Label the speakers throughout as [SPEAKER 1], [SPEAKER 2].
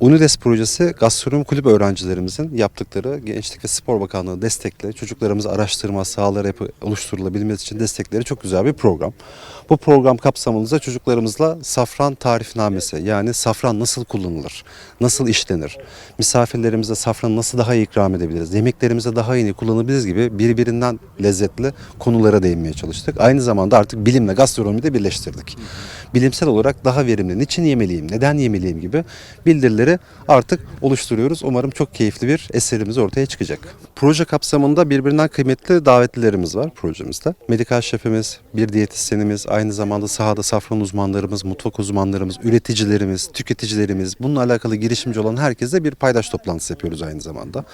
[SPEAKER 1] Unides projesi gastronomi kulüp öğrencilerimizin yaptıkları Gençlik ve Spor Bakanlığı destekle çocuklarımızı araştırma sahaları yapı oluşturulabilmesi için destekleri çok güzel bir program. Bu program kapsamında çocuklarımızla safran tarifnamesi yani safran nasıl kullanılır, nasıl işlenir, misafirlerimize safranı nasıl daha iyi ikram edebiliriz, yemeklerimize daha iyi kullanabiliriz gibi birbirinden lezzetli konulara değinmeye çalıştık. Aynı zamanda artık bilimle gastronomiyi de birleştirdik. Bilimsel olarak daha verimli, niçin yemeliyim, neden yemeliyim gibi bildirileri artık oluşturuyoruz. Umarım çok keyifli bir eserimiz ortaya çıkacak. Proje kapsamında birbirinden kıymetli davetlilerimiz var projemizde. Medikal şefimiz, bir diyetisyenimiz, aynı zamanda sahada safran uzmanlarımız, mutfak uzmanlarımız, üreticilerimiz, tüketicilerimiz, bununla alakalı girişimci olan herkese bir paydaş toplantısı yapıyoruz aynı zamanda.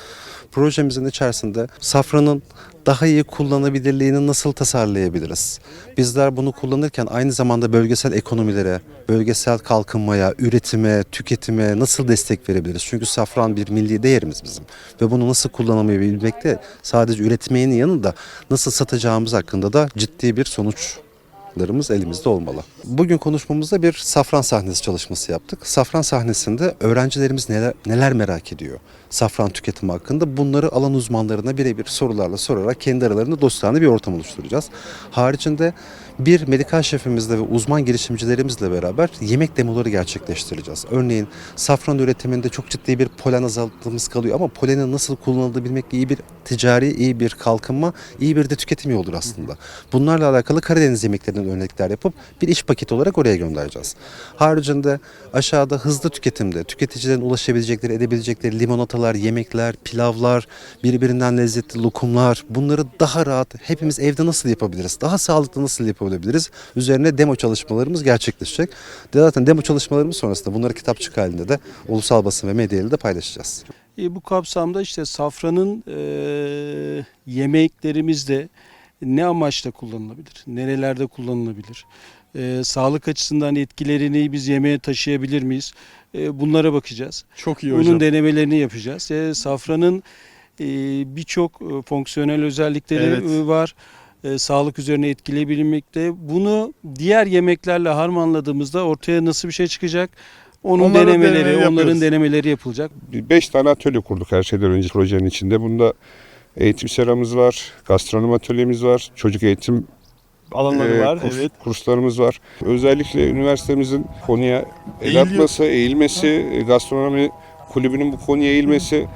[SPEAKER 1] Projemizin içerisinde safranın daha iyi kullanabilirliğini nasıl tasarlayabiliriz? Bizler bunu kullanırken aynı zamanda bölgesel ekonomilere, bölgesel kalkınmaya, üretime, tüketime nasıl destek verebiliriz? Çünkü safran bir milli değerimiz bizim ve bunu nasıl kullanamayı bilmekte sadece üretmenin yanında nasıl satacağımız hakkında da ciddi bir sonuç larımız elimizde olmalı. Bugün konuşmamızda bir safran sahnesi çalışması yaptık. Safran sahnesinde öğrencilerimiz neler, neler merak ediyor safran tüketimi hakkında bunları alan uzmanlarına birebir sorularla sorarak kendi aralarında dostane bir ortam oluşturacağız. Haricinde bir medikal şefimizle ve uzman girişimcilerimizle beraber yemek demoları gerçekleştireceğiz. Örneğin safran üretiminde çok ciddi bir polen azaltımız kalıyor ama polenin nasıl kullanıldığı bilmek iyi bir ticari, iyi bir kalkınma, iyi bir de tüketim yoludur aslında. Bunlarla alakalı Karadeniz yemeklerinden örnekler yapıp bir iş paketi olarak oraya göndereceğiz. Haricinde aşağıda hızlı tüketimde tüketicilerin ulaşabilecekleri, edebilecekleri limonatalar, yemekler, pilavlar, birbirinden lezzetli lokumlar bunları daha rahat hepimiz evde nasıl yapabiliriz? Daha sağlıklı nasıl yapabiliriz? Üzerine demo çalışmalarımız gerçekleşecek. De zaten demo çalışmalarımız sonrasında bunları kitapçık halinde de ulusal basın ve medyayla da paylaşacağız.
[SPEAKER 2] E, bu kapsamda işte safranın e, yemeklerimizde ne amaçla kullanılabilir? Nerelerde kullanılabilir? E, sağlık açısından etkilerini biz yemeğe taşıyabilir miyiz? E, bunlara bakacağız.
[SPEAKER 3] Çok iyi
[SPEAKER 2] Bunun
[SPEAKER 3] hocam.
[SPEAKER 2] denemelerini yapacağız. E, safranın e, birçok e, fonksiyonel özellikleri
[SPEAKER 3] Evet.
[SPEAKER 2] e, var. E, sağlık üzerine etkileyebilmekte. Bunu diğer yemeklerle harmanladığımızda ortaya nasıl bir şey çıkacak? Onun
[SPEAKER 3] Onların
[SPEAKER 2] denemeleri,
[SPEAKER 3] denemeleri
[SPEAKER 2] onların denemeleri yapılacak.
[SPEAKER 4] Beş tane atölye kurduk her şeyden önce projenin içinde. Bunda eğitim seramız var, gastronomi atölyemiz var, çocuk eğitim
[SPEAKER 3] Alanları
[SPEAKER 4] e,
[SPEAKER 3] var.
[SPEAKER 4] kurs-
[SPEAKER 3] Evet.
[SPEAKER 4] kurslarımız var. Özellikle üniversitemizin konuya el atması, eğilmesi, e, gastronomi kulübünün bu konuya eğilmesi,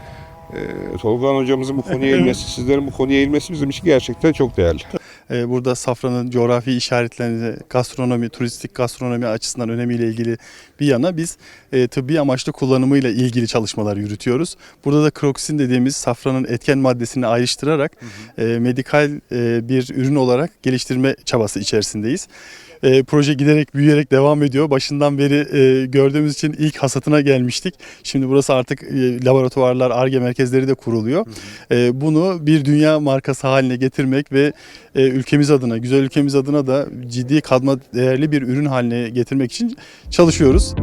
[SPEAKER 4] e, Tolga hocamızın bu konuya eğilmesi, sizlerin bu konuya eğilmesi bizim için gerçekten çok değerli.
[SPEAKER 3] Ee, burada safranın coğrafi işaretlerini, gastronomi, turistik gastronomi açısından önemiyle ilgili bir yana biz e, tıbbi amaçlı kullanımıyla ilgili çalışmalar yürütüyoruz. Burada da kroksin dediğimiz safranın etken maddesini ayrıştırarak e, medikal e, bir ürün olarak geliştirme çabası içerisindeyiz. E, proje giderek büyüyerek devam ediyor. Başından beri e, gördüğümüz için ilk hasatına gelmiştik. Şimdi burası artık e, laboratuvarlar, ARGE merkezleri de kuruluyor. E, bunu bir dünya markası haline getirmek ve e, ülkemiz adına, güzel ülkemiz adına da ciddi katma değerli bir ürün haline getirmek için çalışıyoruz.